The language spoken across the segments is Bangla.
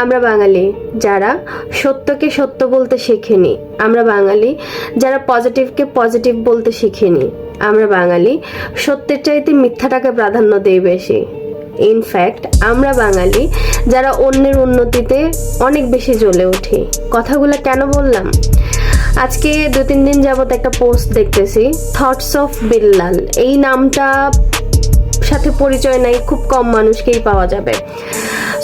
আমরা বাঙালি যারা সত্যকে সত্য বলতে শেখেনি, আমরা বাঙালি যারা পজিটিভকে পজিটিভ বলতে শিখিনি, আমরা বাঙালি সত্যের চাইতে মিথ্যাটাকে প্রাধান্য দেই বেশি। ইনফ্যাক্ট আমরা বাঙালি যারা অন্যের উন্নতিতে অনেক বেশি জ্বলে উঠি। কথাগুলো কেন বললাম? আজকে দু তিন দিন যাবত একটা পোস্ট দেখতেছি থটস অফ বিল্লাল এই নামটা সাথে পরিচয় নাই, খুব কম মানুষকেই পাওয়া যাবে।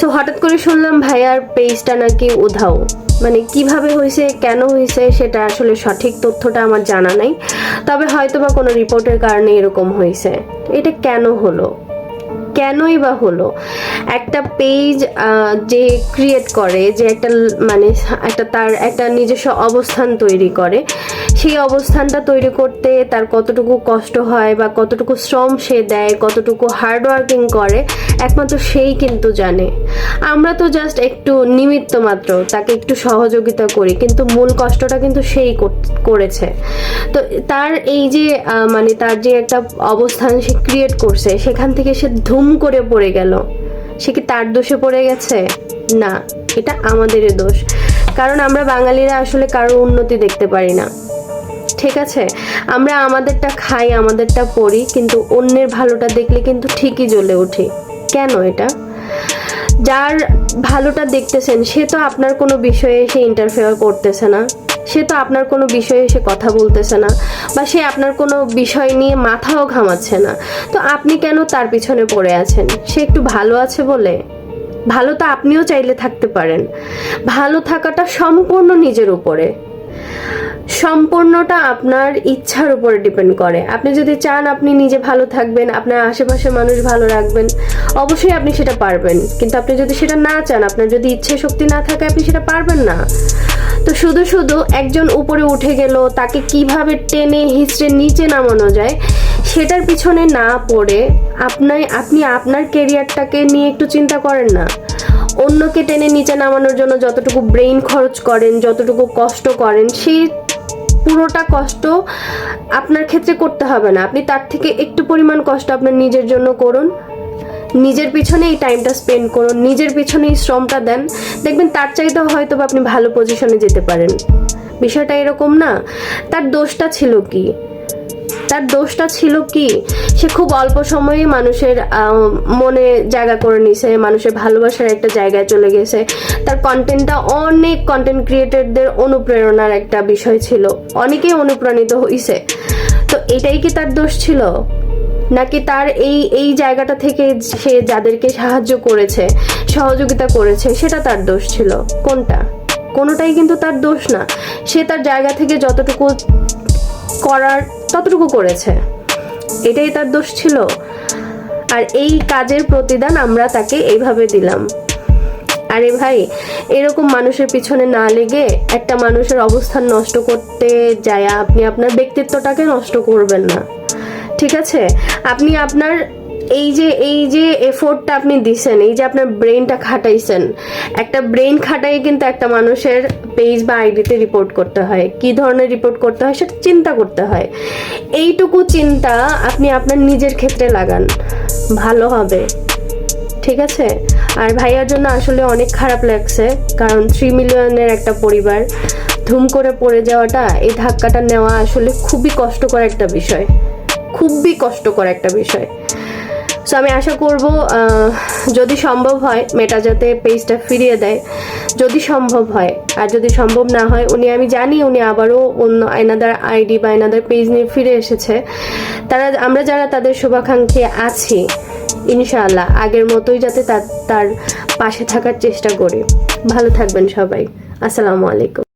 সো হঠাৎ করে শুনলাম ভাইয়ার পেজটা নাকি উধাও। মানে কীভাবে হয়েছে, কেন হয়েছে, সেটা আসলে সঠিক তথ্যটা আমার জানা নাই। তবে হয়তো বা কোনো রিপোর্টের কারণে এরকম হয়েছে। এটা কেন হলো? কেনই বা হলো? একটা পেজ যে ক্রিয়েট করে, যে একটা মানে একটা তার একটা নিজস্ব অবস্থান তৈরি করে, সেই অবস্থানটা তৈরি করতে তার কতটুকু কষ্ট হয় বা কতটুকু শ্রম সে দেয়, কতটুকু হার্ডওয়ার্কিং করে একমাত্র সেই কিন্তু জানে। আমরা তো জাস্ট একটু নিমিত্ত মাত্র, তাকে একটু সহযোগিতা করি, কিন্তু মূল কষ্টটা কিন্তু সেই করেছে। তো তার এই যে মানে তার যে একটা অবস্থান সে ক্রিয়েট করছে, সেখান থেকে সে ধুম করে পড়ে গেল। সে কি তার দোষে পড়ে গেছে? না, এটা আমাদেরই দোষ। কারণ আমরা বাঙালিরা আসলে কারোর উন্নতি দেখতে পারি না। ঠিক আছে? আমরা আমাদেরটা খাই, আমাদেরটা পড়ি, কিন্তু অন্যের ভালোটা দেখলে কিন্তু ঠিকই জ্বলে উঠি। কেন এটা? যার ভালোটা দেখতেছেন, সে তো আপনার কোনো বিষয়ে এসে ইন্টারফেয়ার করতেছে না। সে তো আপনার কোনো বিষয়ে এসে কথা বলতেছে না, বা সে আপনার কোনো বিষয় নিয়ে মাথাও ঘামাচ্ছে না। তো আপনি কেন তার পিছনে পড়ে আছেন? সে একটু ভালো আছে বলে? ভালো তো আপনিও চাইলে থাকতে পারেন। ভালো থাকাটা সম্পূর্ণ নিজের উপরে। সম্পূর্ণটা আপনার ইচ্ছার উপরে ডিপেন্ড করে। আপনি যদি চান আপনি নিজে ভালো থাকবেন, আপনার আশেপাশের মানুষ ভালো রাখবেন, অবশ্যই আপনি সেটা পারবেন। কিন্তু আপনি যদি সেটা না চান, আপনার যদি ইচ্ছে শক্তি না থাকে, আপনি সেটা পারবেন না। তো শুধু শুধু একজন উপরে উঠে গেল, তাকে কীভাবে টেনে, হিচড়ে নিচে নামানো যায়, সেটার পিছনে না পড়ে আপনার আপনি আপনার কেরিয়ারটাকে নিয়ে একটু চিন্তা করেন না। অন্যকে টেনে নিচে নামানোর জন্য যতটুকু ব্রেইন খরচ করেন, যতটুকু কষ্ট করেন, সেই পুরোটা কষ্ট আপনার ক্ষেত্রে করতে হবে না। আপনি তার থেকে একটু পরিমাণ কষ্ট আপনার নিজের জন্য করুন। নিজের পিছনে এই টাইমটা স্পেন্ড করুন, নিজের পিছনে এই শ্রমটা দেন। দেখবেন তার চাইতেও হয়তো আপনি ভালো পজিশনে যেতে পারেন। বিষয়টা এরকম না, তার দোষটা ছিল কি? তার দোষটা ছিল কি? সে খুব অল্প সময়ে মানুষের মনে জায়গা করে নিছে মানুষের ভালোবাসার একটা জায়গায় চলে গেছে। তার কন্টেন্টটা অনেক কন্টেন্ট ক্রিয়েটরদের অনুপ্রেরণার একটা বিষয় ছিল। অনেকেই অনুপ্রাণিত হইছে। তো এটাই কি তার দোষ ছিল? নাকি তার এই এই জায়গাটা থেকে সে যাদেরকে সাহায্য করেছে, সহযোগিতা করেছে, সেটা তার দোষ ছিল? কোনটা? কোনোটাই কিন্তু তার দোষ না। সে তার জায়গা থেকে যতটুকু করার ততটুকু করেছে। এটাই তার দোষ ছিল। আর এই কাজের প্রতিদান আমরা তাকে এইভাবে দিলাম। আরে ভাই, এরকম মানুষের পিছনে না লেগে একটা মানুষের অবস্থান নষ্ট করতে যায় আপনি, আপনার ব্যক্তিত্বটাকে নষ্ট করবেন না। ঠিক আছে? আপনি আপনার এই যে এই যে এফোর্টটা আপনি দিছেন, এই যে আপনার ব্রেনটা খাটাইছেন, একটা ব্রেন খাটাই কিন্তু একটা মানুষের পেজ বা আইডিতে রিপোর্ট করতে হয়। কি ধরনের রিপোর্ট করতে হয় সেটা চিন্তা করতে হয়। এইটুকু চিন্তা আপনি আপনার নিজের ক্ষেত্রে লাগান। ভালো হবে। ঠিক আছে? আর ভাইয়ার জন্য আসলে অনেক খারাপ লাগছে, কারণ থ্রি মিলিয়নের একটা পরিবার, ধুম করে পড়ে যাওয়াটা, এই ধাক্কাটা নেওয়া আসলে খুবই কষ্টকর একটা বিষয়। খুবই কষ্টকর একটা বিষয়। সো আমি আশা করব যদি সম্ভব হয় মেটা যাতে পেজটা ফিরিয়ে দেয়, যদি সম্ভব হয়, আর যদি সম্ভব না হয়, উনি, আমি জানি উনি আবারও অন্য আয়নাদার আইডি বা আয়নাদার পেজ নিয়ে ফিরে এসেছে। তারা, আমরা যারা তাদের শুভাকাঙ্ক্ষী আছি, ইনশাআল্লাহ, আগের মতোই যাতে তার তার পাশে থাকার চেষ্টা করি। ভালো থাকবেন সবাই। আসসালামু আলাইকুম।